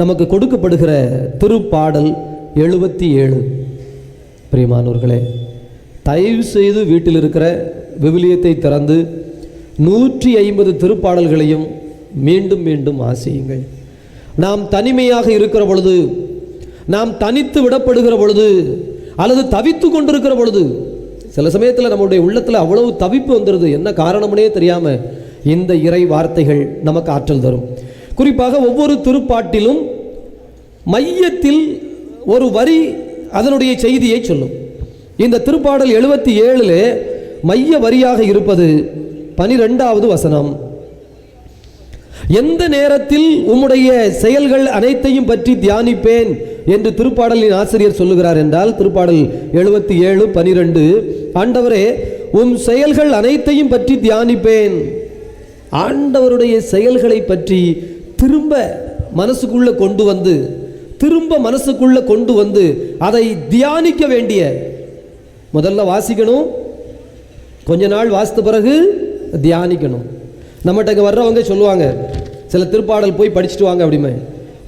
நமக்கு கொடுக்கப்படுகிற திருப்பாடல் எழுபத்தி ஏழு. பிரியமானவர்களே தயவு செய்து வீட்டில் இருக்கிற விவிலியத்தை திறந்து நூற்றி ஐம்பது திருப்பாடல்களையும் மீண்டும் மீண்டும் ஆசையுங்கள். நாம் தனிமையாக இருக்கிற பொழுது நாம் தனித்து விடப்படுகிற பொழுது அல்லது தவித்து கொண்டிருக்கிற பொழுது சில சமயத்தில் நம்முடைய உள்ளத்தில் அவ்வளவு தவிப்பு வந்துடுது என்ன காரணம்னே தெரியாமல் இந்த இறை வார்த்தைகள் நமக்கு ஆற்றல் தரும். குறிப்பாக ஒவ்வொரு திருப்பாட்டிலும் மையத்தில் ஒரு வரி அதனுடைய செய்தியை சொல்லும். இந்த திருப்பாடல் எழுபத்தி ஏழில் மைய வரியாக இருப்பது பனிரெண்டாவது வசனம். எந்த நேரத்தில் உம்முடைய செயல்கள் அனைத்தையும் பற்றி தியானிப்பேன் என்று திருப்பாடலின் ஆசிரியர் சொல்லுகிறார் என்றால் திருப்பாடல் எழுபத்தி ஏழு பனிரெண்டு ஆண்டவரே உம் செயல்கள் அனைத்தையும் பற்றி தியானிப்பேன். ஆண்டவருடைய செயல்களை பற்றி திரும்ப மனசுக்குள்ள கொண்டு வந்து திரும்ப மனசுக்குள்ள கொண்டு வந்து அதை தியானிக்க வேண்டிய முதல்ல வாசிக்கணும். கொஞ்ச நாள் வாசித்த பிறகு தியானிக்கணும். நம்மகிட்ட இங்கே வர்றவங்க சொல்லுவாங்க சில திருப்பாடல் போய் படிச்சுட்டு வாங்க அப்படிமே.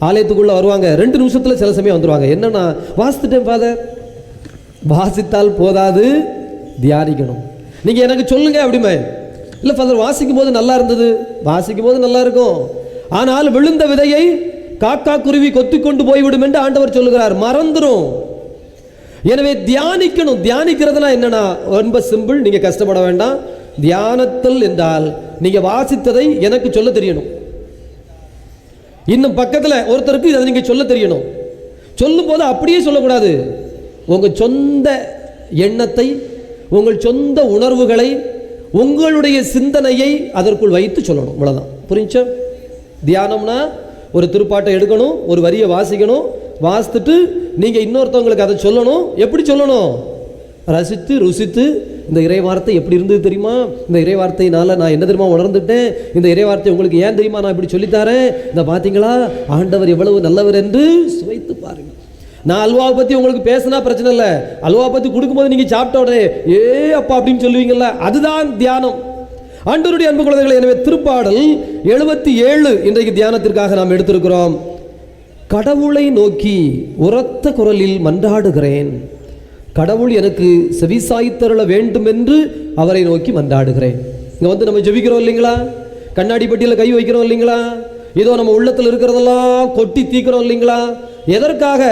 ஆலயத்துக்குள்ளே வருவாங்க ரெண்டு நிமிஷத்தில் சில சமயம் வந்துடுவாங்க என்னன்னா வாசித்துட்டேன் ஃபாதர் வாசித்தால் போதாது தியானிக்கணும். நீங்கள் எனக்கு சொல்லுங்க அப்படிமே. இல்லை ஃபாதர் வாசிக்கும் போது நல்லா இருந்தது? வாசிக்கும் போது நல்லா இருக்கும். ஆனால் விழுந்த விதையை காக்கா குருவி கொத்தி கொண்டு போய்விடும் என்று ஆண்டவர் சொல்லுகிறார். மறந்துடும் எனவே தியானிக்கணும். தியானிக்கிறதுனா என்னன்னா ரொம்ப சிம்பிள் நீங்க கஷ்டப்பட வேண்டாம். தியானத்தல் என்றால் நீங்க வாசித்ததை எனக்கு சொல்ல தெரியணும். இன்னும் பக்கத்தில் ஒருத்தருக்கு அதை நீங்கள் சொல்ல தெரியணும். சொல்லும்போது அப்படியே சொல்லக்கூடாது. உங்கள் சொந்த எண்ணத்தை உங்கள் சொந்த உணர்வுகளை உங்களுடைய சிந்தனையை அதற்குள் வைத்து சொல்லணும். இவ்வளோதான் புரிஞ்சா? தியானம்னா ஒரு திருப்பாட்டை எடுக்கணும் ஒரு வரியை வாசிக்கணும் வாசித்துட்டு நீங்கள் இன்னொருத்தவங்களுக்கு அதை சொல்லணும். எப்படி சொல்லணும்? ரசித்து ருசித்து. இந்த இறை வார்த்தை எப்படி இருந்தது தெரியுமா? இந்த இறை வார்த்தையினால நான் என்ன தெரியுமா உணர்ந்துட்டேன்? இந்த இறை வார்த்தை உங்களுக்கு ஏன் தெரியுமா? நான் இப்படி சொல்லித்தாரேன். இந்த பார்த்தீங்களா? ஆண்டவர் எவ்வளவு நல்லவர் என்று சுவைத்து பாருங்கள் நான் அல்வாவை பற்றி உங்களுக்கு பேசினா பிரச்சனை இல்லை. அல்வா பற்றி கொடுக்கும்போது நீங்கள் சாப்பிட்ட உடனே ஏ அப்பா அப்படின்னு சொல்லுவீங்கள்ல அதுதான் தியானம். ஆண்டவருடைய அன்பு குழந்தைகளை எனவே திருப்பாடல் எழுபத்தி ஏழு இன்றைக்கு தியானத்திற்காக நாம் எடுத்திருக்கிறோம். கடவுளை நோக்கி உரத்த குரலில் மன்றாடுகிறேன். கடவுள் எனக்கு செவிசாய்த்தருள வேண்டும் என்று அவரை நோக்கி மன்றாடுகிறேன். இங்கே வந்து நம்ம ஜெபிக்கிறோம் இல்லைங்களா? கண்ணாடி பெட்டியில் கை வைக்கிறோம் இல்லைங்களா? ஏதோ நம்ம உள்ளத்தில் இருக்கிறதெல்லாம் கொட்டி தீக்கிறோம் இல்லைங்களா? எதற்காக?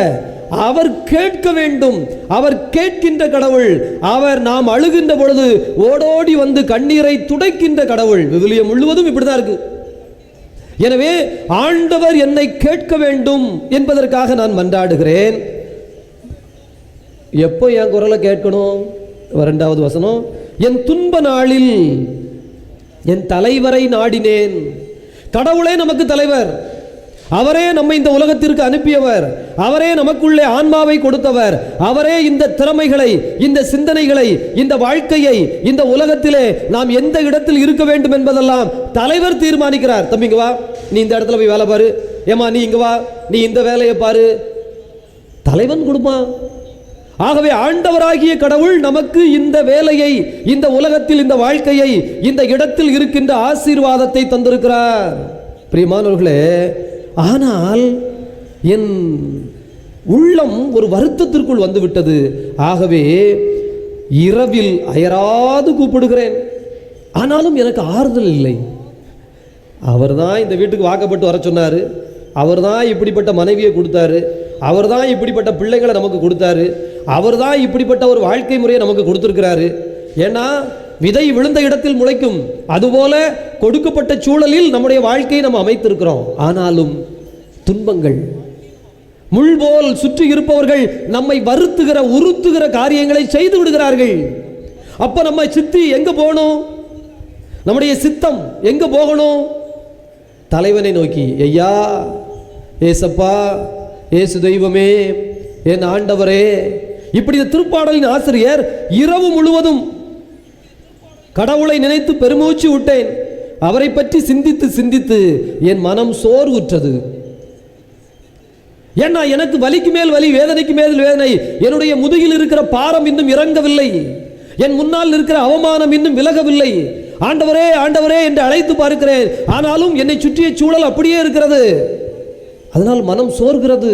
அவர் கேட்க வேண்டும். அவர் கேட்கின்ற கடவுள். அவர் நாம் அழுகின்ற பொழுது ஓடோடி வந்து கண்ணீரை துடைக்கின்ற கடவுள். விவிலியம் முழுவதும் இப்படிதான் இருக்கு. எனவே ஆண்டவர் என்னை கேட்க வேண்டும் என்பதற்காக நான் மன்றாடுகிறேன். எப்போ என் குரலை கேட்கணும்? ரெண்டாவது வசனம். என் துன்ப நாளில் என் தலைவரை நாடினேன். கடவுளே நமக்கு தலைவர். அவரே நம்மை இந்த உலகத்திற்கு அனுப்பியவர். அவரே நமக்குள்ளே ஆன்மாவை கொடுத்தவர். அவரே இந்த திறமைகளை இந்த சிந்தனைகளை இந்த வாழ்க்கையை இந்த உலகத்திலே நாம் எந்த இடத்தில் இருக்க வேண்டும் என்பதெல்லாம் தலைவர் தீர்மானிக்கிறார். தம்பிங்க வா. நீ இந்த இடத்துல போய் வேலை பாரு. ஏமா நீ இங்க வா. நீ இந்த வேலையை பாரு. தலைவன் கொடுப்பான் ஆகவே ஆண்டவராகிய கடவுள் நமக்கு இந்த வேலையை இந்த உலகத்தில் இந்த வாழ்க்கையை இந்த இடத்தில் இருக்கின்ற ஆசீர்வாதத்தை தந்திருக்கிறார். பிரியமானவர்களே ஆனால் என் உள்ளம் ஒரு வருத்தத்திற்குள் வந்துவிட்டது. ஆகவே இரவில் அயராது கூப்பிடுகிறேன். ஆனாலும் எனக்கு ஆறுதல் இல்லை. அவர் தான் இந்த வீட்டுக்கு வாக்கப்பட்டு வர சொன்னார். அவர் தான் இப்படிப்பட்ட மனைவியை கொடுத்தாரு. அவர் தான் இப்படிப்பட்ட பிள்ளைகளை நமக்கு கொடுத்தாரு. அவர் தான் இப்படிப்பட்ட ஒரு வாழ்க்கை முறையை நமக்கு கொடுத்துருக்கிறாரு. ஏன்னா விதை விழுந்த இடத்தில் முளைக்கும். அதுபோல கொடுக்கப்பட்ட சூழலில் நம்முடைய வாழ்க்கையை நம்ம அமைத்திருக்கிறோம். ஆனாலும் துன்பங்கள் முள் போல் சுற்றி இருப்பவர்கள் நம்மை வருத்துகிற உறுத்துகிற காரியங்களை செய்து விடுகிறார்கள். அப்ப நம்ம சித்தி எங்க போகணும்? நம்முடைய சித்தம் எங்க போகணும்? தலைவனை நோக்கி ஐயா ஏசப்பா ஏசு தெய்வமே என் ஆண்டவரே. இப்படி திருப்பாடலின் ஆசிரியர் இரவு முழுவதும் கடவுளை நினைத்து பெருமூச்சு விட்டேன். அவரை பற்றி சிந்தித்து சிந்தித்து என் மனம் சோர்வுற்றது. ஏன்னா எனக்கு வலிக்கு மேல் வலி வேதனைக்கு மேல் வேதனை என்னுடைய முதுகில் இருக்கிற பாரம் இன்னும் இறங்கவில்லை. என் முன்னால் இருக்கிற அவமானம் இன்னும் விலகவில்லை. ஆண்டவரே ஆண்டவரே என்று அழைத்து பார்க்கிறேன். ஆனாலும் என்னை சுற்றிய சூழல் அப்படியே இருக்கிறது. அதனால் மனம் சோர்கிறது.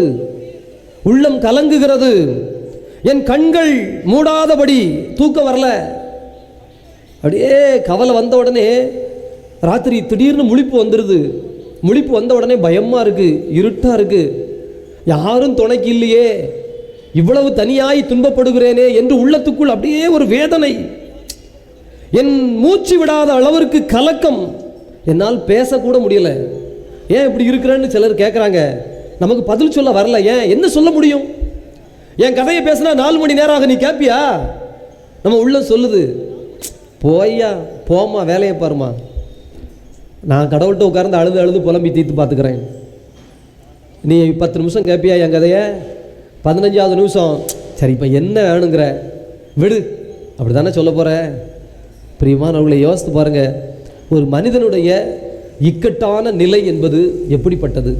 உள்ளம் கலங்குகிறது. என் கண்கள் மூடாதபடி தூக்க வரல. அப்படியே கவலை வந்த உடனே ராத்திரி திடீர்னு முழிப்பு வந்துடுது முழிப்பு வந்த உடனே பயமாக இருக்குது இருட்டாக இருக்குது யாரும் துணைக்கு இல்லையே. இவ்வளவு தனியாய் துன்பப்படுகிறேனே என்று உள்ளத்துக்குள் அப்படியே ஒரு வேதனை. என் மூச்சு விடாத அளவிற்கு கலக்கம். என்னால் பேசக்கூட முடியல. ஏன் இப்படி இருக்கிறேன்னு சிலர் கேட்குறாங்க நமக்கு பதில் சொல்ல வரல. ஏன்? என்ன சொல்ல முடியும்? என் கதையை பேசினா நாலு மணி நேரம் ஆக நீ கேட்பியா நம்ம உள்ள சொல்லுது. போய்யா போம்மா வேலையை பாருமா நான் கடவுள்கிட்ட உட்கார்ந்து அழுது அழுது புலம்பி தீர்த்து பார்த்துக்கிறேன். நீ பத்து நிமிஷம் கேட்பியா என் கதையை? பதினஞ்சாவது நிமிஷம். சரி இப்போ என்ன வேணுங்கிற? விடு. அப்படி தானே சொல்ல போகிற பிரியமானவர்களை யோசித்து பாருங்க. ஒரு மனிதனுடைய இக்கட்டான நிலை என்பது எப்படிப்பட்டது?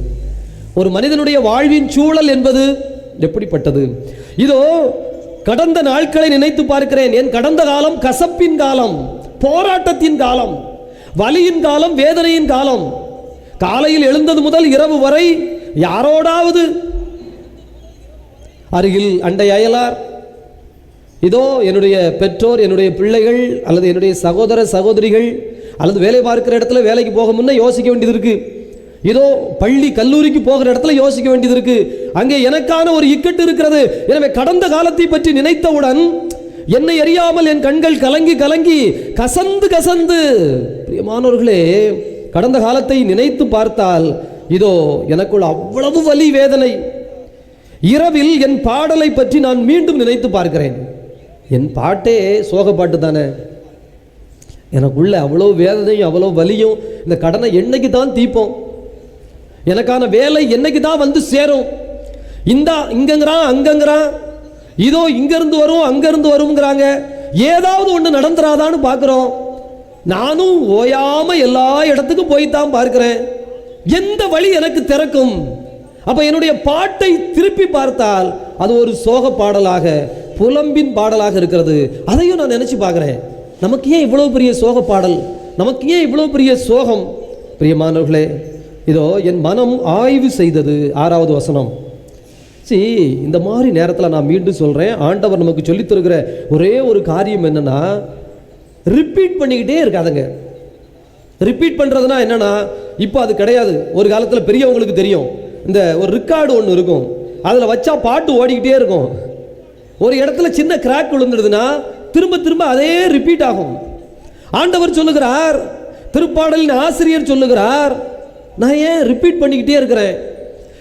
ஒரு மனிதனுடைய வாழ்வின் சூழல் என்பது எப்படிப்பட்டது? இதோ கடந்த நாட்களை நினைத்து பார்க்கிறேன். என் கடந்த காலம் கசப்பின் காலம் போராட்டத்தின் காலம் வலியின் காலம் வேதனையின் காலம். காலையில் எழுந்தது முதல் இரவு வரை யாரோடாவது அருகில் அண்டை அயலார். இதோ என்னுடைய பெற்றோர் என்னுடைய பிள்ளைகள் அல்லது என்னுடைய சகோதர சகோதரிகள் அல்லது வேலை பார்க்கிற இடத்துல வேலைக்கு போக முன்னே யோசிக்க வேண்டியது இருக்குது இதோ பள்ளி கல்லூரிக்கு போகிற இடத்துல யோசிக்க வேண்டியது இருக்கு. அங்கே எனக்கான ஒரு இக்கட்டு இருக்கிறது. எனவே கடந்த காலத்தை பற்றி நினைத்தவுடன் என்னை அறியாமல் என் கண்கள் கலங்கி கலங்கி கசந்து கசந்து. பிரியமானவர்களே கடந்த காலத்தை நினைத்து பார்த்தால் இதோ எனக்குள் அவ்வளவு வலி வேதனை. இரவில் என் பாடலை பற்றி நான் மீண்டும் நினைத்து பார்க்கிறேன். என் பாட்டே சோக பாட்டு தானே? எனக்குள்ள அவ்வளோ வேதனையும் அவ்வளோ வலியும் இந்த கடனை என்னைக்கு தான் தீப்போம் எனக்கான வேலை என்னைக்கு தான் வந்து சேரும்? இந்த இங்கங்கிறான் அங்கங்கிறான் இதோ இங்கேருந்து வரும் அங்கேருந்து வருங்கிறாங்க ஏதாவது ஒன்று நடந்துராதான்னு பார்க்குறோம் நானும் ஓயாமல் எல்லா இடத்துக்கும் போய் தான் பார்க்குறேன். எந்த வழி எனக்கு திறக்கும்? அப்போ என்னுடைய பாட்டை திருப்பி பார்த்தால் அது ஒரு சோக பாடலாக புலம்பின் பாடலாக இருக்கிறது. அதையும் நான் நினச்சி பார்க்குறேன் நமக்கு ஏன் இவ்வளோ பெரிய சோக பாடல்? நமக்கு ஏன் இவ்வளோ பெரிய சோகம்? பிரியமானவர்களே இதோ என் மனம் ஆய்வு செய்தது. ஆறாவது வசனம். சி இந்த மாதிரி நேரத்தில் நான் மீண்டும் சொல்கிறேன் ஆண்டவர் நமக்கு சொல்லித்தருகிற ஒரே ஒரு காரியம் என்னன்னா ரிப்பீட் பண்ணிக்கிட்டே இருக்காதுங்க. ரிப்பீட் பண்ணுறதுனா என்னென்னா இப்போ அது கிடையாது. ஒரு காலத்தில் பெரியவங்களுக்கு தெரியும். இந்த ஒரு ரெக்கார்டு ஒன்று இருக்கும். அதில் வச்சா பாட்டு ஓடிக்கிட்டே இருக்கும். ஒரு இடத்துல சின்ன கிராக் விழுந்துடுதுன்னா திரும்ப திரும்ப அதே ரிப்பீட் ஆகும். ஆண்டவர் சொல்லுகிறார் திருப்பாடலின் ஆசிரியர் சொல்லுகிறார் நான் ஏன் ரிப்பீட் பண்ணிக்கிட்டே இருக்கிறேன்?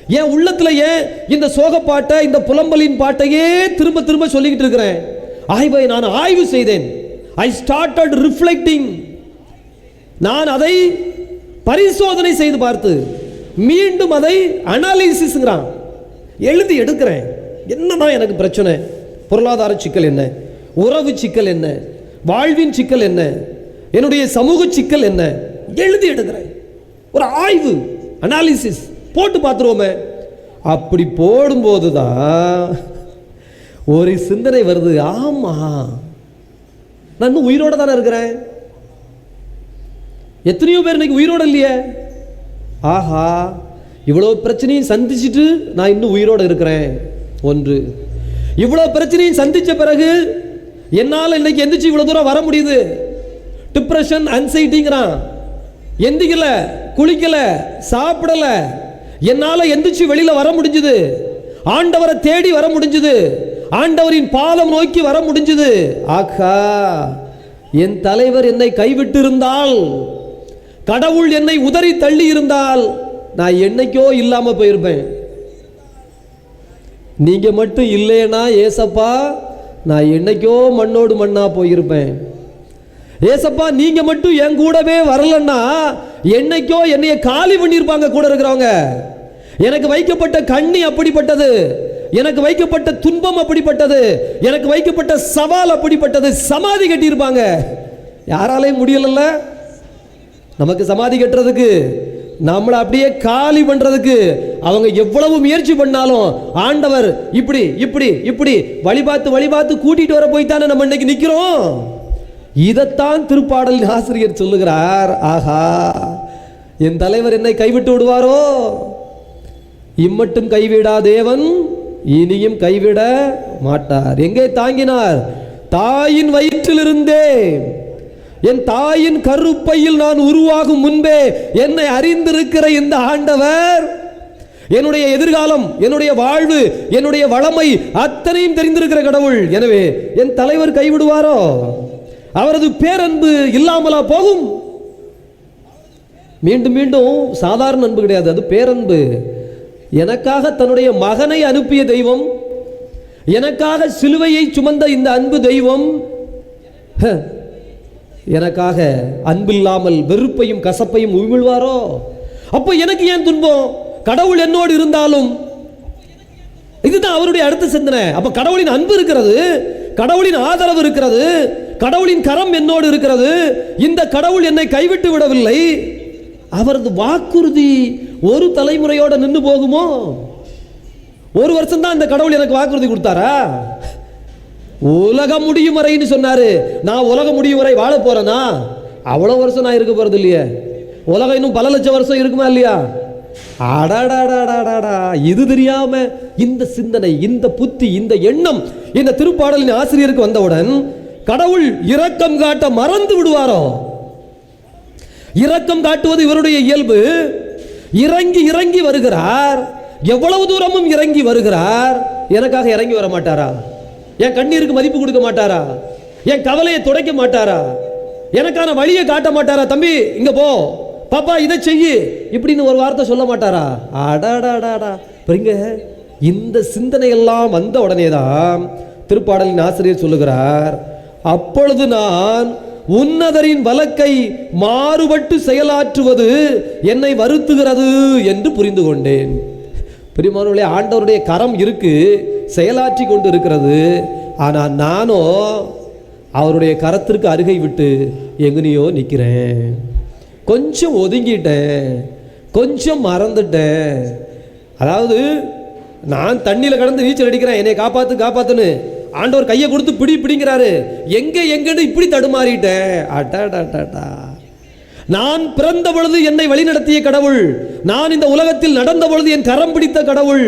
என் உள்ளத்தில் ஏன் இந்த சோக பாட்டை இந்த புலம்பலின் பாட்டையே திரும்ப திரும்ப சொல்லிக்கிட்டு இருக்கிறேன்? ஆய்வை நான் ஆய்வு செய்தேன். ஐ ஸ்டார்டட் ரிஃப்ளெக்டிங் நான் அதை பரிசோதனை செய்து பார்த்து மீண்டும் அதை அனாலிசிஸ்ங்கிறான் எழுதி எடுக்கிறேன். என்னதான் எனக்கு பிரச்சனை? பொருளாதார சிக்கல் என்ன? உறவு சிக்கல் என்ன? வாழ்வின் சிக்கல் என்ன? என்னுடைய சமூக சிக்கல் என்ன? எழுதி எடுக்கிறேன். ஒரு ஆய்வு அனாலிசிஸ் போட்டு பார்த்துருவோமே. அப்படி போடும்போது தான் ஒரு சிந்தனை வருது. ஆமா நான் இன்னும் உயிரோட தானே இருக்கிறேன்? எத்தனையோ பேர் இன்னைக்கு உயிரோட இல்லையே? ஆஹா இவ்வளோ பிரச்சனையும் சந்திச்சுட்டு நான் இன்னும் உயிரோட இருக்கிறேன். ஒன்று இவ்வளோ பிரச்சனையும் சந்திச்ச பிறகு என்னால் இன்னைக்கு எந்திரிச்சு இவ்வளோ தூரம் வர முடியுது? டிப்ரெஷன் அன்சைட்டிங்கிறான் எந்திக்கல. குளிக்கலை சாப்பிடல. என்னால் எந்திரிச்சு வெளியில் வர முடிஞ்சுது. ஆண்டவரை தேடி வர முடிஞ்சுது. ஆண்டவரின் பாதம் நோக்கி வர முடிஞ்சுது. ஆக்கா என் தலைவர் என்னை கைவிட்டு இருந்தால் கடவுள் என்னை உதறி தள்ளி இருந்தால் நான் என்னைக்கோ இல்லாம போயிருப்பேன். நீங்க மட்டும் இல்லைன்னா ஏசப்பா நான் என்னைக்கோ மண்ணோடு மண்ணா போயிருப்பேன். ஏசப்பா நீங்க மட்டும் என் கூடவே வரலன்னா என்னைக்கோ என்னைய காலி பண்ணியிருப்பாங்க கூட இருக்கிறவங்க. எனக்கு வைக்கப்பட்ட கண்ணி அப்படிப்பட்டது. எனக்கு வைக்கப்பட்ட துன்பம் அப்படிப்பட்டது. எனக்கு வைக்கப்பட்ட சவால் அப்படிப்பட்டது. சமாதி கட்டியிருப்பாங்க. யாராலையும் முடியலல்ல. நமக்கு சமாதி கட்டுறதுக்கு நம்மளை அப்படியே காலி பண்றதுக்கு அவங்க எவ்வளவு முயற்சி பண்ணாலும் ஆண்டவர் இப்படி இப்படி இப்படி வழி பார்த்து வழி பார்த்து கூட்டிட்டு வர போய் தானே நம்ம இன்னைக்கு நிக்கிறோம். இதைத்தான் திருப்பாடலின் ஆசிரியர் சொல்லுகிறார். ஆஹா என் தலைவர் என்னை கைவிட்டு விடுவாரோ? இம்மட்டும் கைவிடா தேவன் இனியும் கைவிட மாட்டார். எங்கே தாங்கினார்? தாயின் வயிற்றிலிருந்தே. என் தாயின் கருப்பையில் நான் உருவாகும் முன்பே என்னை அறிந்திருக்கிற இந்த ஆண்டவர் என்னுடைய எதிர்காலம் என்னுடைய வாழ்வு என்னுடைய வளமை அத்தனையும் தெரிந்திருக்கிற கடவுள். எனவே என் தலைவர் கைவிடுவாரோ? அவரது பேரன்பு இல்லாமலா போகும்? மீண்டும் மீண்டும் சாதாரண அன்பு கிடையாது. அது பேரன்பு. எனக்காக தன்னுடைய மகனை அனுப்பிய தெய்வம். எனக்காக சிலுவையை சுமந்த இந்த அன்பு தெய்வம். ஹ, எனக்காக அன்பில்லாமல் வெறுப்பையும் கசப்பையும் உமிழ்வாரோ? அப்போ எனக்கு ஏன் துன்பம்? கடவுள் என்னோடு இருந்தாலும். இதுதான் அவருடைய அடுத்த சிந்தனை. அப்ப கடவுளின் அன்பு இருக்கிறது கடவுளின் ஆதரவு இருக்கிறது கடவுளின் கரம் என்னோடு இருக்கிறது. இந்த கடவுள் என்னை கைவிட்டு விடவில்லை. அவரது வாக்குறுதி ஒரு தலைமுறையோட நின்று போகுமோ? ஒரு வருஷம் தான் இந்த கடவுள் எனக்கு வாக்குறுதி கொடுத்தாரா? உலகம் முடியும் வரைன்னு சொன்னாரு. நான் உலகம் முடியும் வரை வாழ போறேனா? அவ்வளவு வருஷம் நான் இருக்க போறது இல்லையே. உலகம் இன்னும் பல லட்சம் வருஷம் இருக்குமா இல்லையா? அடாடாடாடாடாடா இது தெரியாம இந்த சிந்தனை இந்த புத்தி இந்த எண்ணம் இந்த திருப்பாடலின் ஆசிரியருக்கு வந்தவுடன் கடவுள் இரக்கம் காட்ட மறந்து விடுவாரோ? இரக்கம் காட்டுவது இவருடைய இயல்பு. இறங்கி இறங்கி வருகிறார். எவ்வளவு தூரமும் இறங்கி வருகிறார். எனக்காக இறங்கி வர மாட்டாரா? என் கண்ணீருக்கு மதிப்பு கொடுக்க மாட்டாரா? என் கவலையை துடைக்க மாட்டாரா? எனக்கான வழியை காட்ட மாட்டாரா? தம்பி இங்க போ. பாப்பா இதை செய்யு. இப்படின்னு ஒரு வார்த்தை சொல்ல மாட்டாரா? அடாடாடாடா பாருங்க. இந்த சிந்தனை எல்லாம் வந்த உடனே தான் திருப்பாடலின் ஆசிரியர் சொல்லுகிறார் அப்பொழுது நான் உன்னதரின் வழக்கை மாறுபட்டு செயலாற்றுவது என்னை வருத்துகிறது என்று புரிந்து கொண்டேன். பிரிமானவர்களே ஆண்டவருடைய கரம் இருக்கு செயலாற்றி கொண்டு இருக்கிறது ஆனால் நானோ அவருடைய கரத்திற்கு அருகை விட்டு எங்கனையோ நிற்கிறேன். கொஞ்சம் ஒதுங்கிட்டேன் கொஞ்சம் மறந்துட்டேன். அதாவது நான் தண்ணியில் கடந்து நீச்சல் அடிக்கிறேன் என்னை காப்பாற்று காப்பாற்றுன்னு ஆண்டவர் கையை கொடுத்து பிடி பிடிங்கிறாரு. எங்க எங்கன்னு இப்படி தடுமாறிட்டேன் அடாடாடாடா. நான் பிறந்த பொழுது என்னை வழிநடத்திய கடவுள். நான் இந்த உலகத்தில் நடந்த பொழுது என் கரம் பிடித்த கடவுள்.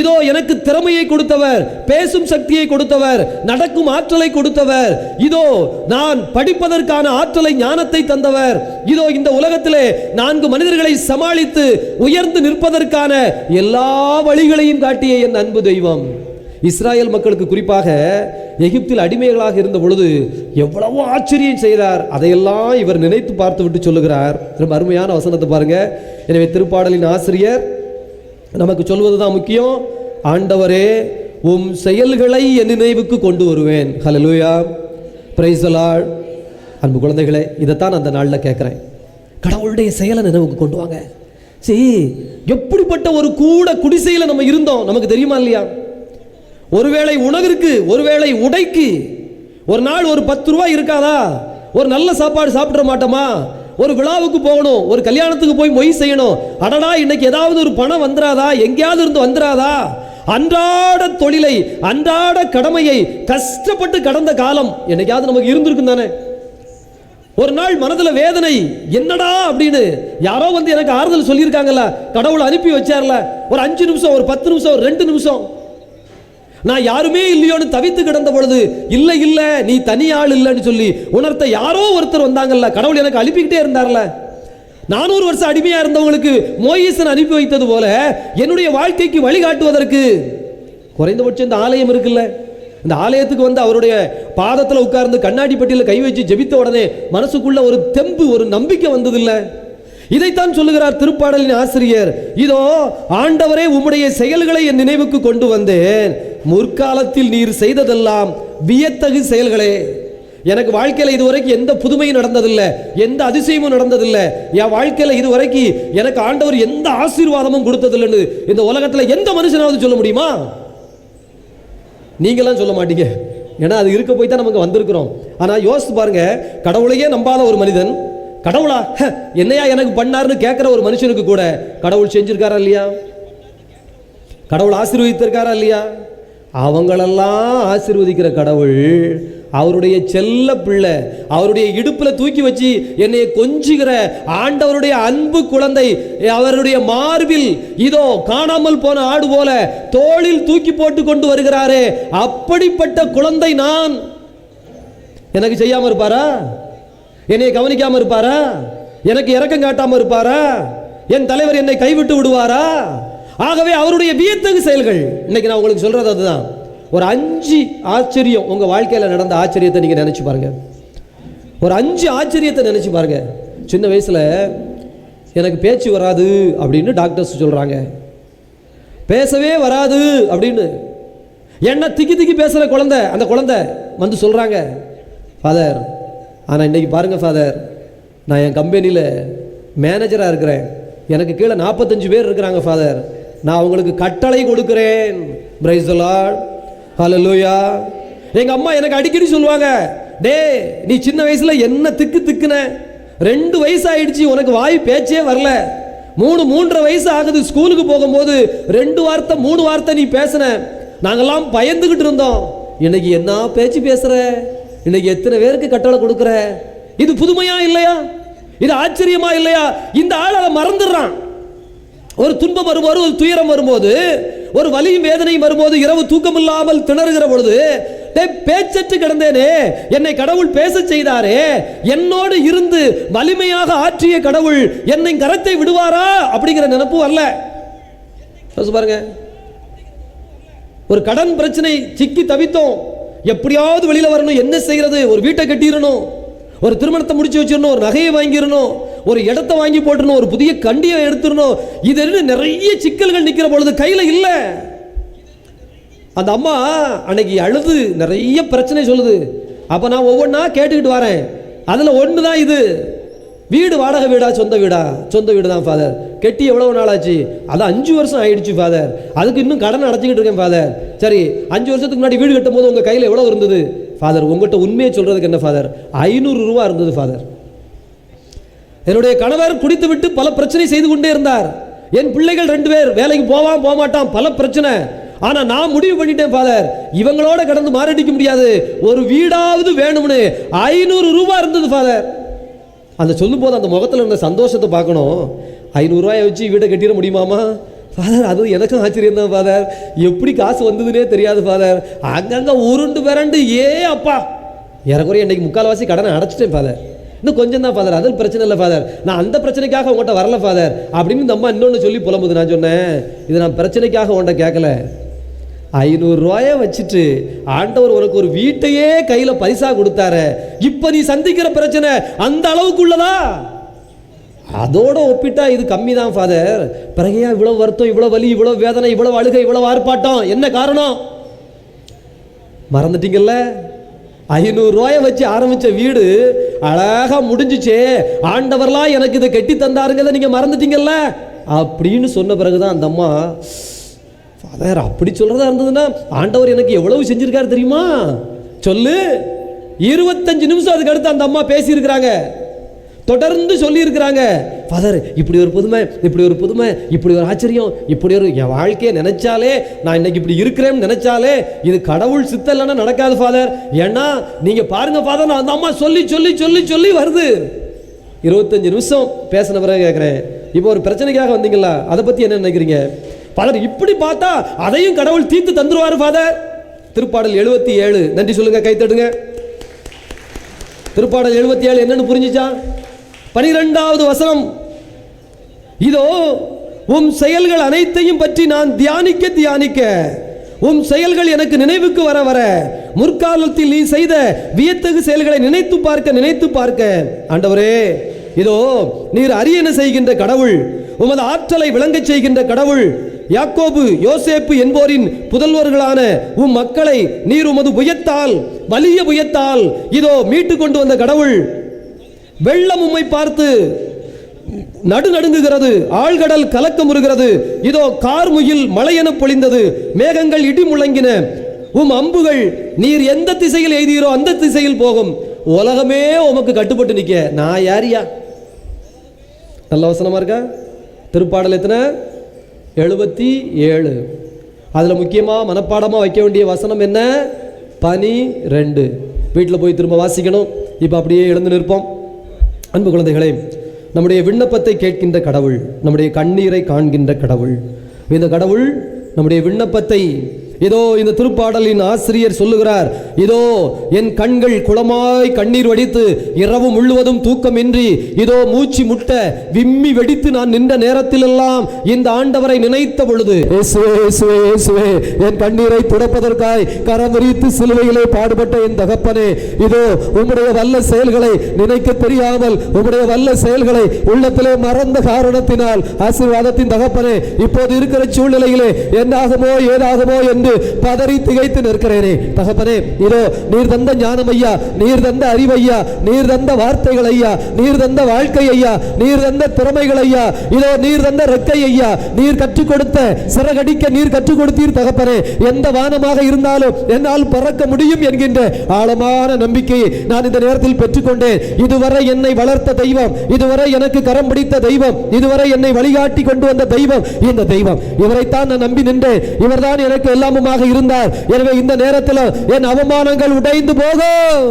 இதோ எனக்கு திறமையை கொடுத்தவர் பேசும் சக்தியை கொடுத்தவர் நடக்கும் ஆற்றலை கொடுத்தவர். இதோ நான் படிப்பதற்கான ஆற்றலை ஞானத்தை தந்தவர். இதோ இந்த உலகத்திலே நான்கு மனிதர்களை சமாளித்து உயர்ந்து நிற்பதற்கான எல்லா வழிகளையும் காட்டிய என் அன்பு தெய்வம். இஸ்ராயல் மக்களுக்கு குறிப்பாக எகிப்தில் அடிமைகளாக இருந்த பொழுது எவ்வளவோ ஆச்சரியம் செய்தார். அதையெல்லாம் இவர் நினைத்து பார்த்து விட்டு சொல்லுகிறார். ரொம்ப அருமையான வசனத்தை பாருங்க. எனவே திருப்பாடலின் ஆசிரியர் நமக்கு சொல்வதுதான் முக்கியம். ஆண்டவரே உம் செயல்களை என் நினைவுக்கு கொண்டு வருவேன். ஹலலூயா பிரைசலாள் அன்பு குழந்தைகளே இதைத்தான் அந்த நாளில் கேட்குறேன். கடவுளுடைய செயலை நினைவுக்கு கொண்டு வாங்க. சரி எப்படிப்பட்ட ஒரு கூட குடிசையில் நம்ம இருந்தோம்? நமக்கு தெரியுமா இல்லையா? ஒருவேளை உணவிற்கு ஒருவேளை உடைக்கு. ஒரு நாள் ஒரு பத்து ரூபாய் இருக்காதா? ஒரு நல்ல சாப்பாடு சாப்பிட மாட்டோமா? ஒரு விழாவுக்கு போகணும் ஒரு கல்யாணத்துக்கு போய் மொய் செய்யணும். அடடா இன்னைக்கு ஏதாவது ஒரு பணம் வந்துடாதா எங்கேயாவது இருந்து வந்துடாதா அன்றாட தொழிலை அன்றாட கடமையை கஷ்டப்பட்டு கடந்த காலம் என்னைக்காவது நமக்கு இருந்திருக்கும் தானே? ஒரு நாள் மனதில் வேதனை என்னடா? அப்படின்னு யாரோ வந்து எனக்கு ஆறுதல் சொல்லியிருக்காங்கல்ல கடவுளை அனுப்பி வச்சார்ல. ஒரு அஞ்சு நிமிஷம் ஒரு பத்து நிமிஷம் ஒரு ரெண்டு நிமிஷம். நான் யாருமே இல்லையோன்னு தவித்து கிடந்த பொழுது இல்லை இல்லை நீ தனி ஆள் இல்லைன்னு சொல்லி உணர்த்த யாரோ ஒருத்தர் வந்தாங்கல்ல கடவுள் எனக்கு அனுப்பிக்கிட்டே இருந்தார்ல? நானூறு வருஷம் அடிமையா இருந்தவங்களுக்கு மோயிசன் அனுப்பி வைத்தது போல என்னுடைய வாழ்க்கைக்கு வழிகாட்டுவதற்கு குறைந்தபட்சம் இந்த ஆலயம் இருக்குல்ல. இந்த ஆலயத்துக்கு வந்து அவருடைய பாதத்தில் உட்கார்ந்து கண்ணாடி பெட்டியில் கை வச்சு ஜெபித்த உடனே மனசுக்குள்ள ஒரு தெம்பு ஒரு நம்பிக்கை வந்ததில்லை. இதைத்தான் சொல்லுகிறார் திருப்பாடலின் ஆசிரியர் இதோ ஆண்டவரே உம்முடைய செயல்களை என் நினைவுக்கு கொண்டு வந்தேன். முற்காலத்தில் நீர் செய்ததெல்லாம் வியத்தகு செயல்களே. எனக்கு வாழ்க்கையில் இதுவரைக்கும் எந்த புதுமையும் நடந்ததில்லை எந்த அதிசயமும் நடந்ததில்லை. என் வாழ்க்கையில் இதுவரைக்கும் எனக்கு ஆண்டவர் எந்த ஆசீர்வாதமும் கொடுத்ததில்லைன்னு இந்த உலகத்தில் எந்த மனுஷனாவது சொல்ல முடியுமா? நீங்களாம் சொல்ல மாட்டீங்க. ஏன்னா அது இருக்க போய் தான் நமக்கு வந்திருக்கிறோம். ஆனால் யோசித்து பாருங்க கடவுளையே நம்பாத ஒரு மனிதன் கடவுளா? ஹ, என்னையா எனக்கு பண்ணாருன்னு கேட்குற ஒரு மனுஷனுக்கு கூட கடவுள் செஞ்சிருக்காரா இல்லையா? கடவுள் ஆசீர்வதித்திருக்காரா இல்லையா? அவங்களெல்லாம் ஆசிர்வதிக்கிற கடவுள் அவருடைய செல்ல பிள்ளை அவருடைய இடுப்பில் தூக்கி வச்சு என்னை கொஞ்சுகிற ஆண்டவருடைய அன்பு குழந்தை அவருடைய மார்பில் இதோ காணாமல் போன ஆடு போல தோளில் தூக்கி போட்டு கொண்டு வருகிறாரே அப்படிப்பட்ட குழந்தை நான். எனக்கு செய்யாம இருப்பாரா? என்னை கவனிக்காம இருப்பாரா? எனக்கு இறக்கம் காட்டாம இருப்பாரா? என் தலைவர் என்னை கைவிட்டு விடுவாரா? ஆகவே அவருடைய வியத்தகு செயல்கள். இன்னைக்கு நான் உங்களுக்கு சொல்றது அதுதான். ஒரு அஞ்சு ஆச்சரியம் உங்க வாழ்க்கையில நடந்த ஆச்சரியத்தை நீங்க நினைச்சு பாருங்க. ஒரு அஞ்சு ஆச்சரியத்தை நினைச்சு பாருங்க. சின்ன வயசுல எனக்கு பேச்சு வராது அப்படின்னு டாக்டர்ஸ் சொல்றாங்க. பேசவே வராது அப்படின்னு. என்ன திக்கி திக்கி பேசுகிற குழந்தை அந்த குழந்தை வந்து சொல்கிறாங்க ஃபாதர் ஆனால் இன்னைக்கு பாருங்க ஃபாதர் நான் என் கம்பெனியில் மேனேஜராக இருக்கிறேன். எனக்கு கீழே நாற்பத்தஞ்சு பேர் இருக்கிறாங்க ஃபாதர் நான் உங்களுக்கு கட்டளை கொடுக்கிறேன். பிரைஸ் ஹலலூயா எங்கள் அம்மா எனக்கு அடிக்கடி சொல்லுவாங்க டேய் நீ சின்ன வயசில் என்ன திக்கு திக்குன? ரெண்டு வயசு ஆயிடுச்சு உனக்கு வாய் பேச்சே வரல. மூணு மூன்றரை வயசு ஆகுது ஸ்கூலுக்கு போகும்போது ரெண்டு வார்த்தை மூணு வார்த்தை நீ பேசுன. நாங்கெல்லாம் பயந்துக்கிட்டு இருந்தோம். இன்னைக்கு என்ன பேச்சு பேசுற? இன்னைக்கு எத்தனை பேருக்கு கட்டளை கொடுக்குற? இது புதுமையா இல்லையா? இது ஆச்சரியமா இல்லையா? இந்த ஆள் அதை மறந்துடுறான். ஒரு துன்பம் வரும்போது ஒரு துயரம் வரும்போது ஒரு வலியும் வேதனையும் வரும்போது இரவு தூக்கம் இல்லாமல் திணறுகிற பொழுது டேய், பேச்சற்று கிடந்தேனே என்னை கடவுள் பேச செய்தாரே என்னோடு இருந்து வலிமையாக ஆற்றிய கடவுள் என்னை கரத்தை விடுவாரா? அப்படிங்கிற நினைப்பு வரல. பாருங்க. ஒரு கடன் பிரச்சனை சிக்கி தவித்தோம். எப்படியாவது வெளியில வரணும் என்ன செய்யறது? ஒரு வீட்டை கட்டிடணும். ஒரு திருமணத்தை முடிச்சு வச்சிடணும் ஒரு நகையை வாங்கிடணும். ஒரு இடத்த வாங்கி போட்டுடணும் ஒரு புதிய கண்டியை எடுத்துடணும் இது என்ன நிறைய சிக்கல்கள் நிற்கிற பொழுது கையில் இல்லை. அந்த அம்மா அன்னைக்கு அழுது நிறைய பிரச்சனை சொல்லுது. அப்போ நான் ஒவ்வொன்றா கேட்டுக்கிட்டு வரேன். அதில் ஒன்று தான் இது. வீடு வாடகை வீடா சொந்த வீடா? சொந்த வீடு தான் ஃபாதர் கெட்டி எவ்வளோ நாள் ஆச்சு அது அஞ்சு வருஷம் ஆயிடுச்சு ஃபாதர் அதுக்கு இன்னும் கடன் அடைச்சிக்கிட்டு இருக்கேன் ஃபாதர் சரி அஞ்சு வருஷத்துக்கு முன்னாடி வீடு கட்டும் போது உங்கள் கையில் எவ்வளோ இருந்தது? ஃபாதர் உங்கள்கிட்ட உண்மையை சொல்கிறதுக்கு என்ன ஃபாதர் ஐநூறு ரூபா இருந்தது ஃபாதர் என்னுடைய கணவர் குடித்து விட்டு பல பிரச்சனை செய்து கொண்டே இருந்தார். என் பிள்ளைகள் ரெண்டு பேர் வேலைக்கு போவான் போக மாட்டான் பல பிரச்சனை. ஆனா நான் முடிவு பண்ணிட்டேன் ஃபாதர் இவங்களோட கடந்து மாரடிக்க முடியாது. ஒரு வீடாவது வேணும்னு ஐநூறு ரூபாய் இருந்தது ஃபாதர் அந்த சொல்லும்போது அந்த முகத்தில் இருந்த சந்தோஷத்தை பார்க்கணும். ஐநூறுரூவாயை வச்சு வீடை கட்டிட முடியுமாமா? ஃபாதர் அது எனக்கும் ஆச்சரியம் தான் ஃபாதர் எப்படி காசு வந்ததுன்னே தெரியாது ஃபாதர் அங்கங்கே உருண்டு பிறண்டு ஏ அப்பா! ஏறக்குறைய இன்னைக்கு முக்கால்வாசி கடனை அடைச்சிட்டேன் ஃபாதர் இன்னும் கொஞ்சம் தான் ஃபாதர் அது பிரச்சனை இல்லை ஃபாதர் நான் அந்த பிரச்சனைக்காக உங்கள்கிட்ட வரல ஃபாதர் அப்படின்னு இந்த அம்மா இன்னொன்று சொல்லி புலம்புது. நான் சொன்னேன் இது நான் பிரச்சனைக்காக உன்கிட்ட கேட்கல. ஐநூறுரூவாய வச்சுட்டு ஆண்டவர் உனக்கு ஒரு வீட்டையே கையில் பரிசா கொடுத்தாரு. இப்போ நீ சந்திக்கிற பிரச்சனை அந்த அளவுக்குள்ளதா? அதோட ஒப்பிட்டா இது கம்மி தான் ஃபாதர் பிறகையா இவ்வளோ வருத்தம் இவ்வளோ வலி இவ்வளோ வேதனை இவ்வளோ அழுகை இவ்வளோ ஆர்ப்பாட்டம்? என்ன காரணம்? மறந்துட்டீங்கல்ல? ஐநூறுரூவாயை வச்சு ஆரம்பித்த வீடு அழகா முடிஞ்சுச்சே. ஆண்டவர்லாம் எனக்கு இதை கட்டி தந்தாருங்கிறத நீங்கள் மறந்துட்டீங்கல்ல? அப்படின்னு சொன்ன பிறகுதான் அந்த அம்மா ஃபாதர் அப்படி சொல்கிறதா இருந்ததுன்னா ஆண்டவர் எனக்கு எவ்வளவு செஞ்சுருக்காரு தெரியுமா? சொல்லு. இருபத்தஞ்சு நிமிஷம் அதுக்கு அடுத்து அந்த அம்மா பேசியிருக்கிறாங்க. தொடர்ந்து சொல்லியிருக்கிறாங்க. ஃபாதர் இப்படி ஒரு புதுமை இப்படி ஒரு புதுமை இப்படி ஒரு ஆச்சரியம் இப்படி ஒரு என் வாழ்க்கையை நினைச்சாலே நான் இன்னைக்கு இப்படி இருக்கிறேன்னு நினைச்சாலே இது கடவுள் சித்தல்லன்னா நடக்காது ஃபாதர் ஏன்னா நீங்க பாருங்க ஃபாதர் நான் அந்த அம்மா சொல்லி சொல்லி சொல்லி சொல்லி வருது. இருபத்தஞ்சு நிமிஷம் பேசின பிறகு கேட்குறேன் இப்போ ஒரு பிரச்சனைக்காக வந்தீங்களா? அதை பற்றி என்ன நினைக்கிறீங்க? ஃபாதர் இப்படி பார்த்தா அதையும் கடவுள் தீர்த்து தந்துருவார் ஃபாதர் திருப்பாடல் எழுபத்தி ஏழு. நன்றி சொல்லுங்க கைத்தட்டுங்க திருப்பாடல் எழுபத்தி ஏழு என்னன்னு புரிஞ்சுச்சா? பனிரெண்டாவது வசனம். இதோ உம் செயல்கள் அனைத்தையும் பற்றி நான் தியானிக்க தியானிக்க உம் செயல்கள் எனக்கு நினைவுக்கு வர வர முற்காலத்தில் நீ செய்த வியத்தகு செயல்களை நினைத்து பார்க்க நினைத்து பார்க்க. ஆண்டவரே இதோ நீர் அரியணை செய்கின்ற கடவுள் உமது ஆற்றலை விளங்கச் செய்கின்ற கடவுள் யாக்கோபு யோசேப்பு என்போரின் புதல்வர்களான உம் மக்களை நீர் உமது புயத்தால் வலிய புயத்தால் இதோ மீட்டு கொண்டு வந்த கடவுள் வெள்ளம் உம்மை பார்த்து நடு நடுங்குகிறது ஆழ்கடல் கலக்கமுறுகிறது இதோ கார்முகில் மழையென பொழிந்தது மேகங்கள் இடி முழங்கின. உம் அம்புகள் நீர் எந்த திசையில் எய்தீரோ அந்த திசையில் போகும். உலகமே உமக்கு கட்டுப்பட்டு நிற்க. நான் யாரியா நல்ல வசனமாக இருக்கா? திருப்பாடல் எத்தனை? எழுபத்தி ஏழு. அதில் முக்கியமாக மனப்பாடமாக வைக்க வேண்டிய வசனம் என்ன? பனி ரெண்டு வீட்டில் போய் திரும்ப வாசிக்கணும். இப்போ அப்படியே எழுந்து நிற்போம். அன்பு குழந்தைகளே நம்முடைய விண்ணப்பத்தை கேட்கின்ற கடவுள் நம்முடைய கண்ணீரை காண்கின்ற கடவுள். இந்த கடவுள் நம்முடைய விண்ணப்பத்தை இதோ இந்த திருப்பாடலின் ஆசிரியர் சொல்லுகிறார் இதோ என் கண்கள் குளமாய் கண்ணீர் வடித்து இரவு முழுவதும் தூக்கமின்றி இதோ மூச்சு முட்ட விம்மி வெடித்து நான் நின்ற நேரத்திலெல்லாம் இந்த ஆண்டவரை நினைத்த பொழுது என் கண்ணீரை துடைப்பதற்காய் கரம் சிலுவையிலே பாடுபட்ட என் தகப்பனே இதோ உம்முடைய வல்ல செயல்களை நினைக்க தெரியாமல் உம்முடைய வல்ல செயல்களை உள்ளத்திலே மறந்த காரணத்தினால் ஆசீர்வாதத்தின் தகப்பனே இப்போது இருக்கிற சூழ்நிலையிலே என்னாகுமோ ஏதாகுமோ என்று பதறி திகைத்து நிற்கிறேனே. தகப்பனே இதோ நீர் தந்த ஞானம் ஐயா நீர் தந்த அறிவு ஐயா நீர் தந்த வார்த்தைகள் ஐயா நீர் தந்த வாழ்க்கை ஐயா நீர் தந்த திறமைகள் ஐயா இதோ நீர் தந்த ரெக்கை ஐயா நீர் கற்றுக் கொடுத்த சிறகடிக்க நீர் கற்றுக் கொடுத்தீர் தகப்பனே. எந்த வானமாக இருந்தாலும் என்னால் பறக்க முடியும் என்கின்ற ஆழமான நம்பிக்கையை நான் இந்த நேரத்தில் பெற்றுக்கொண்டேன். இதுவரை என்னை வளர்த்த தெய்வம் இதுவரை எனக்கு கரம் பிடித்த தெய்வம் இதுவரை என்னை வழிகாட்டி கொண்டு வந்த தெய்வம் இந்த தெய்வம். இவரைத்தான் நான் நம்பி நின்றேன். இவர்தான் எனக்கு எல்லாம் எல்லாமுமாக இருந்தார். எனவே இந்த நேரத்தில் என் அவமானங்கள் உடைந்து போகும்.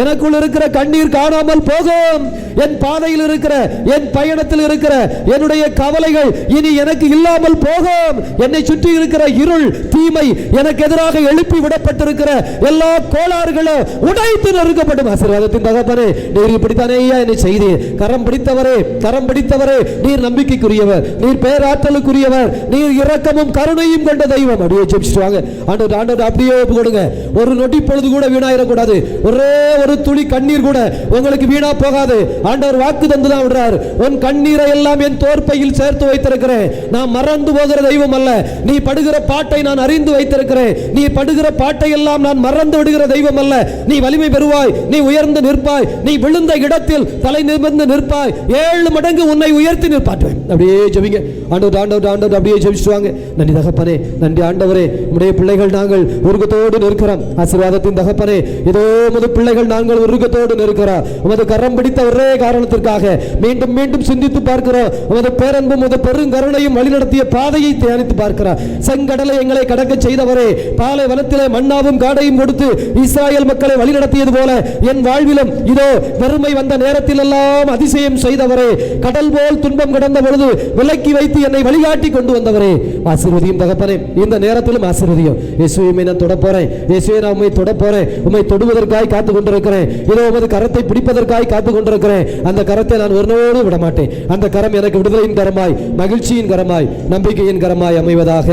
எனக்குள் இருக்கிற கண்ணீர் காணாமல் போகும். என் பாதையில் இருக்கிற என் பயணத்தில் இருக்கிற என்னுடைய கவலைகள் இனி எனக்கு இல்லாமல் போகும். என்னை சுற்றி இருக்கிற இருள் தீமை எனக்கு எதிராக எழுப்பி விடப்பட்டிருக்கிற எல்லா கோளாறுகளும் உடைத்து நறுக்கப்படும் ஆசீர்வாதத்தின் தகப்பனே நீர் இப்படித்தானே ஐயா என்னை செய்தி கரம் பிடித்தவரே கரம் பிடித்தவரே நீர் நம்பிக்கைக்குரியவர் நீர் பேராற்றலுக்குரியவர் நீர் இரக்கமும் கருணையும் கொண்ட தெய்வம். அப்படியே ஜெபிச்சுட்டு ஆண்டவர் ஆண்டவர் அப்படியே ஒப்பு கொடுங்க. ஒரு நொட்டி பொழுது கூட வீணாயிடக்கூடாது ஒரே ஒரு துளி கண்ணீர் கூட உங்களுக்கு வீணா போகாது. ஆண்டவர் வாக்கு தந்து தான் விடுறார். உன் கண்ணீரை எல்லாம் என் தோற்பையில் சேர்த்து வைத்திருக்கிறேன். நான் மறந்து போகிற தெய்வம் அல்ல. நீ படுகிற பாட்டை நான் அறிந்து வைத்திருக்கிறேன். நீ படுகிற பாட்டை எல்லாம் நான் மறந்து விடுகிற தெய்வம் அல்ல. நீ வலிமை பெறுவாய். நீ உயர்ந்து நிற்பாய். நீ விழுந்த இடத்தில் தலை நிமிர்ந்து நிற்பாய். ஏழு மடங்கு உன்னை உயர்த்தி நிற்பாட்டுவேன். அப்படியே ஜெபிங்க. ஆண்டவர் ஆண்டவர் ஆண்டவர் அப்படியே ஜெபிச்சுவாங்க நன்றி தகப்பனே. நன்றி ஆண்டவரே. உடைய பிள்ளைகள் நாங்கள் உருகத்தோடு நிற்கிறோம். ஆசீர்வாதத்தின் தகப்பனே இதோ உமது பிள்ளைகள் நாங்கள் உருகத்தோடு நிற்கிறோம். உமது கரம் பிடித்த ஒரே காரணத்திற்காக மீண்டும் மீண்டும் சிந்தித்து பார்க்கிறோம். உமது பேரன்பும் உமது பெருங்கருணையும் வழிநடத்திய பாதையை தியானித்து பார்க்கிறோம். செங்கடலை எங்களை கடக்க செய்தவரே பாலை வனத்திலே மண்ணாவும் காடையும் கொடுத்து இஸ்ராயல் மக்களை வழிநடத்தியது போல என் வாழ்விலும் இதோ வறுமை வந்த நேரத்தில் எல்லாம் அதிசயம் செய்தவரே கடல் போல் துன்பம் கடந்த பொழுது விலக்கி வைத்து என்னை வழிகாட்டி கொண்டு வந்தவரே. ஆசீர்வதியும் தகப்பனே இந்த நேரத்திலும் ஆசீர்வதியும் இயேசுவை நான் தொட போறேன் இயேசுவை நான் உண்மை தொட போறேன் உண்மை தொடுவதற்காய் காத்து கொண்டிருக்கிறேன் இதோ உமது கரத்தை பிடிப்பதற்காய் காத்து கொண்டிருக்கிறேன் அந்த கரத்தை நான் ஒருநோடு விட மாட்டேன் அந்த கரம் எனக்கு விடுதலையின் கரமாய் மகிழ்ச்சியின் கரமாய் நம்பிக்கையின் கரமாய் அமைவதாக.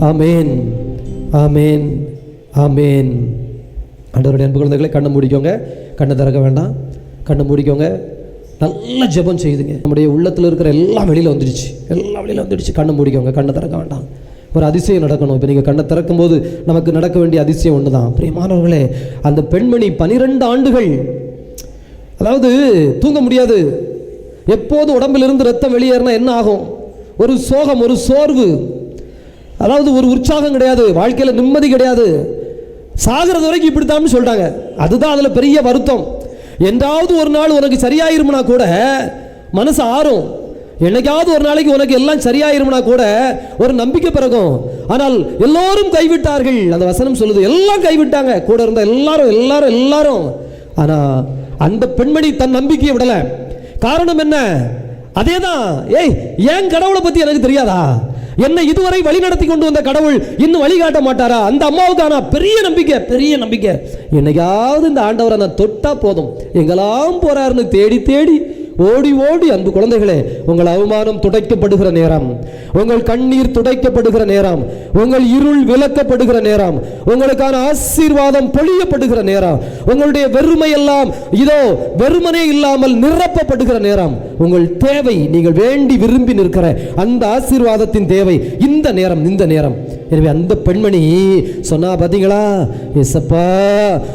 ஆமேன். ஆமேன். ஆமேன். ஆண்டவருடைய அன்பு குழந்தைகளை கண்ணை மூடிக்கோங்க. கண்ணை திறக்க வேண்டாம். கண்ணை மூடிக்கோங்க. நல்ல ஜெபம் செய்துங்க. நம்முடைய உள்ளத்தில் இருக்கிற எல்லாம் வெளியில் வந்துடுச்சு. எல்லாம் வெளியில் வந்துடுச்சு. கண்ணை மூடிக்கோங்க. கண்ணை திறக்க வேண்டாம். ஒரு அதிசயம் நடக்கணும். இப்போ நீங்கள் கண்ணை திறக்கும்போது நமக்கு நடக்க வேண்டிய அதிசயம் ஒன்று தான் பிரியமானவர்களே அந்த பெண்மணி பனிரெண்டு ஆண்டுகள் அதாவது தூங்க முடியாது. எப்போது உடம்பிலிருந்து ரத்தம் வெளியேறினா என்ன ஆகும்? ஒரு சோகம் ஒரு சோர்வு. அதாவது ஒரு உற்சாகம் கிடையாது. வாழ்க்கையில் நிம்மதி கிடையாது. சாகிறது வரைக்கும் இப்படித்தான்னு சொல்லிட்டாங்க அதுதான் அதில் பெரிய வருத்தம். என்றாவது ஒரு நாள் உனக்கு சரியாயிருமுனா கூட மனசு ஆறும். என்னைக்காவது ஒரு நாளைக்கு உனக்கு எல்லாம் சரியாயிரும்னா கூட ஒரு நம்பிக்கை பிறகும். ஆனால் எல்லோரும் கைவிட்டார்கள். அந்த வசனம் சொல்லுது எல்லாம் கைவிட்டாங்க. கூட இருந்த எல்லாரும் எல்லாரும் எல்லாரும். ஆனால் அந்த பெண்மணி தன் நம்பிக்கையை விடலை. காரணம் என்ன? அதேதான். ஏய் ஏன் கடவுளை பற்றி எனக்கு தெரியாதா? என்னை இதுவரை வழி நடத்தி கொண்டு வந்த கடவுள் இன்னும் வழிகாட்ட மாட்டாரா? அந்த அம்மாவுக்கான பெரிய நம்பிக்கை பெரிய நம்பிக்கை. என்னைக்காவது இந்த ஆண்டவரை நான் தொட்டா போதும். எங்கெல்லாம் போறாருன்னு தேடி தேடி ஓடி ஓடி அன்பு குழந்தைகளே உங்கள் அவமானம் துடைக்கப்படுகிற நேரம் உங்கள் கண்ணீர் துடைக்கப்படுகிற நேரம் உங்கள் இருள் விலக்கப்படுகிற நேரம் உங்களுக்கான ஆசீர்வாதம் பொழியப்படுகிற நேரம் உங்களுடைய வெறுமை எல்லாம் இதோ வெறுமனே இல்லாமல் நிரப்பப்படுகிற நேரம் உங்கள் தேவை நீங்கள் வேண்டி விரும்பி நிற்கிற அந்த ஆசீர்வாதத்தின் தேவை இந்த நேரம் இந்த நேரம். எனவே அந்த பெண்மணி சொன்னா பார்த்தீங்களா எசப்பா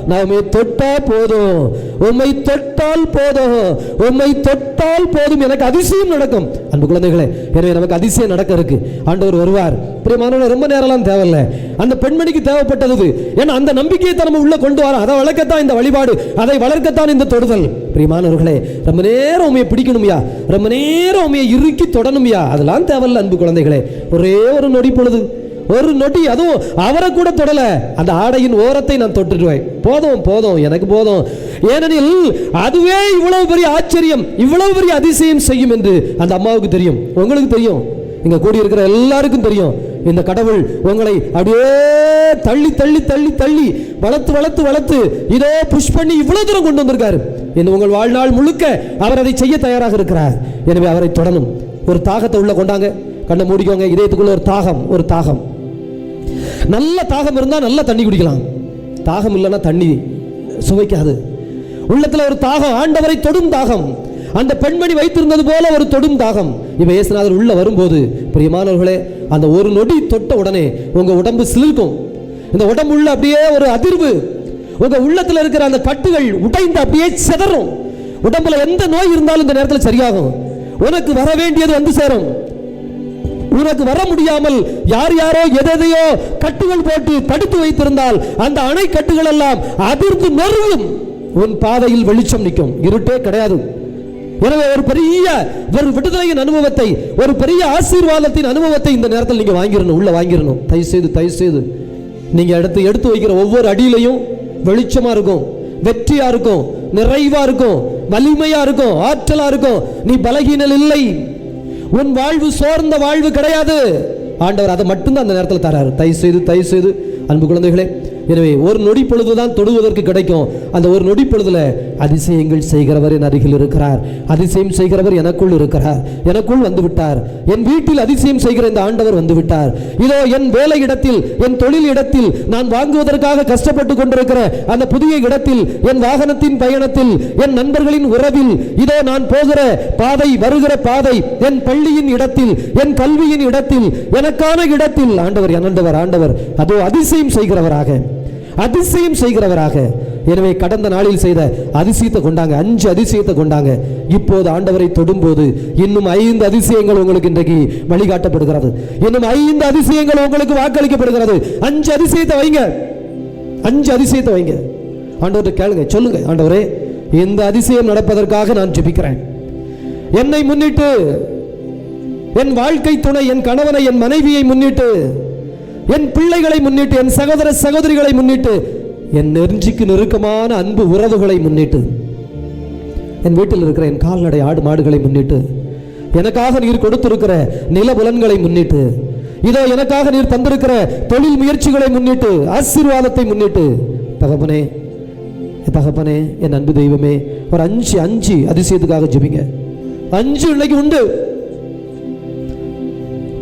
நான் உண்மை தொட்டா போதும். உண்மை தொட்டால் போதும். உண்மை தொட்டால் போதும். எனக்கு அதிசயம் நடக்கும். அன்பு குழந்தைகளே எனவே நமக்கு அதிசயம் நடக்க இருக்கு. ஆண்டவர் வருவார். பிரியமானவர் ரொம்ப நேரம்லாம் தேவையில்ல. அந்த பெண்மணிக்கு தேவைப்பட்டது ஏன்னா அந்த நம்பிக்கையை தான் நம்ம உள்ள கொண்டு வரோம் அதை வளர்க்கத்தான் இந்த வழிபாடு அதை வளர்க்கத்தான் இந்த தொடுதல். பிரியமானவர்களே ரொம்ப நேரம் உண்மையை பிடிக்கணும்யா? ரொம்ப நேரம் உண்மையை இறுக்கி தொடணும்யா? அதெல்லாம் தேவையில்ல அன்பு குழந்தைகளே. ஒரே ஒரு நொடி பொழுது. ஒரு நொடி அதுவும் அவரை கூட தொடலை. அந்த ஆடையின் ஓரத்தை நான் தொட்டுடுவேன். போதும் போதும் எனக்கு போதும். ஏனெனில் அதுவே இவ்வளவு பெரிய ஆச்சரியம் இவ்வளவு பெரிய அதிசயம் செய்யும் என்று அந்த அம்மாவுக்கு தெரியும். உங்களுக்கு தெரியும். இங்கே கூடியிருக்கிற எல்லாருக்கும் தெரியும். இந்த கடவுள் உங்களை அப்படியே தள்ளி தள்ளி தள்ளி தள்ளி வளர்த்து வளர்த்து வளர்த்து இதோ புஷ் பண்ணி இவ்வளவு தூரம் கொண்டு வந்திருக்காரு. இந்த உங்கள் வாழ்நாள் முழுக்க அவர் அதை செய்ய தயாராக இருக்கிறார். எனவே அவரை தொடரும் ஒரு தாகத்தை உள்ள கொண்டாங்க. கண்ணை மூடிக்கோங்க. இதயத்துக்குள்ள ஒரு தாகம் ஒரு தாகம். நல்ல தாகம் இருந்தால் நல்ல தண்ணி குடிக்கலாம். தாகம் இல்லைன்னா தண்ணி சுவைக்காது. உள்ளத்தில் ஒரு தாகம் ஆண்டவரை தொடும் தாகம். அந்த பெண்மணி வைத்திருந்தது போல ஒரு தொடும் தாகம். இவ இயேசுநாதர் உள்ள வரும்போது பிரியமானவர்களே அந்த ஒரு நொடி தொட்ட உடனே உங்க உடம்பு சிலிர்க்கும். இந்த உடம்பு உள்ள அப்படியே ஒரு அதிர்வு. உங்க உள்ளத்துல இருக்கிற அந்த கட்டுகள் உடைந்து அப்படியே சிதறும். உடம்புல எந்த நோய் இருந்தாலும் இந்த நேரத்தில் சரியாகும். உனக்கு வர வேண்டியது வந்து சேரும். உனக்கு வர முடியாமல் யார் யாரோ எதையோ கட்டுகள் போட்டு தடுத்து வைத்திருந்தால் அந்த அணை கட்டுகள் எல்லாம் அதிர்ந்து நெருங்கும். உன் பாதையில் வெளிச்சம் நிற்கும். இருட்டே கிடையாது. எனவே ஒரு பெரிய ஒரு விடுதலையின் அனுபவத்தை ஒரு பெரிய ஆசீர்வாதத்தின் அனுபவத்தை இந்த நேரத்தில் நீங்க வாங்கிடணும் உள்ள வாங்கிடணும் தயவு செய்து தயவு செய்து நீங்க எடுத்து எடுத்து வைக்கிற ஒவ்வொரு அடியிலையும் வெளிச்சமா இருக்கும் வெற்றியா இருக்கும் நிறைவா இருக்கும் வலிமையா இருக்கும் ஆற்றலா இருக்கும். நீ பலகீனல் இல்லை. உன் வாழ்வு சோர்ந்த வாழ்வு கிடையாது. ஆண்டவர் அதை மட்டும்தான் அந்த நேரத்தில் தராரு. தயவு செய்து தயவு செய்து அன்பு குழந்தைகளே எனவே ஒரு நொடி பொழுதுதான் தொடுவதற்கு கிடைக்கும். அந்த ஒரு நொடி பொழுதுல அதிசயங்கள் செய்கிறவர் என் அருகில் இருக்கிறார். அதிசயம் செய்கிறவர் எனக்குள் இருக்கிறார். எனக்குள் வந்து விட்டார் என் வீட்டில் அதிசயம் செய்கிற இந்த ஆண்டவர் வந்து விட்டார் இதோ என் வேலை இடத்தில் என் தொழில் இடத்தில் நான் வாங்குவதற்காக கஷ்டப்பட்டு கொண்டிருக்கிற அந்த புதிய இடத்தில் என் வாகனத்தின் பயணத்தில் என் நண்பர்களின் உறவில் இதோ நான் போகிற பாதை வருகிற பாதை என் பள்ளியின் இடத்தில் என் கல்வியின் இடத்தில் எனக்கான இடத்தில் ஆண்டவர் ஆண்டவர் ஆண்டவர் அதோ அதிசயம் செய்கிறவராக. அதிசயம் செய்கிறவராக. எனவே கடந்த நாளில் செய்த அதிசயத்தை கொண்டாங்க அஞ்சு அதிசயத்தை கொண்டாங்க. இப்போது ஆண்டவரை தொடும்போது இன்னும் ஐந்து அதிசயங்கள் உங்களுக்கு இன்றைக்கு வழிகாட்டப்படுகிறது. இன்னும் ஐந்து அதிசயங்கள் உங்களுக்கு வாக்களிக்கப்படுகிறது. அஞ்சு அதிசயத்தை வைங்க. அஞ்சு அதிசயத்தை வைங்க. ஆண்டவர்கிட்ட கேளுங்க சொல்லுங்க ஆண்டவரே இந்த அதிசயம் நடப்பதற்காக நான் ஜெபிக்கிறேன். என்னை முன்னிட்டு என் வாழ்க்கை துணை என் கணவனை என் மனைவியை முன்னிட்டு என் பிள்ளைகளை முன்னிட்டு என் சகோதர சகோதரிகளை முன்னிட்டு என் நெருஞ்சிக்கு நெருக்கமான அன்பு உறவுகளை முன்னிட்டு என் வீட்டில் இருக்கிற என் கால்நடை ஆடு மாடுகளை முன்னிட்டு எனக்காக நீர் கொடுத்திருக்கிற நிலபுலன்களை முன்னிட்டு இதோ எனக்காக நீர் தந்திருக்கிற தொழில் முயற்சிகளை முன்னிட்டு ஆசீர்வாதத்தை முன்னிட்டு தகப்பனே என் தகப்பனே என் அன்பு தெய்வமே ஒரு அஞ்சு அஞ்சு அதிசயத்துக்காக ஜெபிங்க. அஞ்சு இன்னைக்கு உண்டு.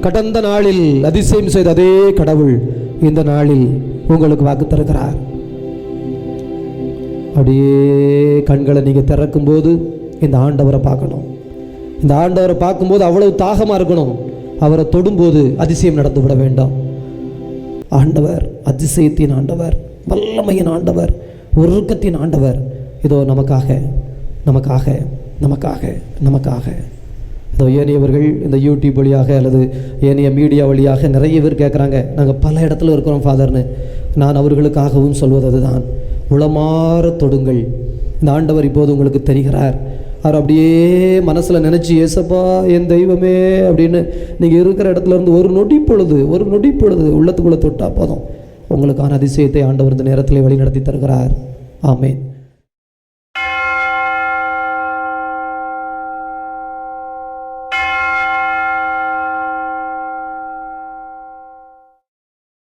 கடந்த நாளில் அதிசயம் செய்த அதே கடவுள் இந்த நாளில் உங்களுக்கு வாக்கு தருகிறார். அப்படியே கண்களை நீங்கள் திறக்கும்போது இந்த ஆண்டவரை பார்க்கணும். இந்த ஆண்டவரை பார்க்கும்போது அவ்வளவு தாகமாக இருக்கணும். அவரை தொடும்போது அதிசயம் நடந்து விட வேண்டாம். ஆண்டவர் அதிசயத்தின் ஆண்டவர் வல்லமையின் ஆண்டவர் உருக்கத்தின் ஆண்டவர். இதோ நமக்காக நமக்காக நமக்காக நமக்காக. இந்த ஏனையவர்கள் இந்த யூடியூப் வழியாக அல்லது ஏனைய மீடியா வழியாக நிறைய பேர் கேட்குறாங்க நாங்கள் பல இடத்துல இருக்கிறோம் ஃபாதர்னு நான் அவர்களுக்காகவும் சொல்வது அதுதான். உளமாற தொடுங்கள். இந்த ஆண்டவர் இப்போது உங்களுக்கு தெரிகிறார். அவர் அப்படியே மனசில் நினச்சி ஏசப்பா என் தெய்வமே அப்படின்னு நீங்கள் இருக்கிற இடத்துல இருந்து ஒரு நொடி பொழுது ஒரு நொடி பொழுது உள்ளத்துக்குள்ளே தொட்டால் போதும். உங்களுக்கான அதிசயத்தை ஆண்டவர் இந்த நேரத்தில் வழி நடத்தி தருகிறார். ஆமேன்.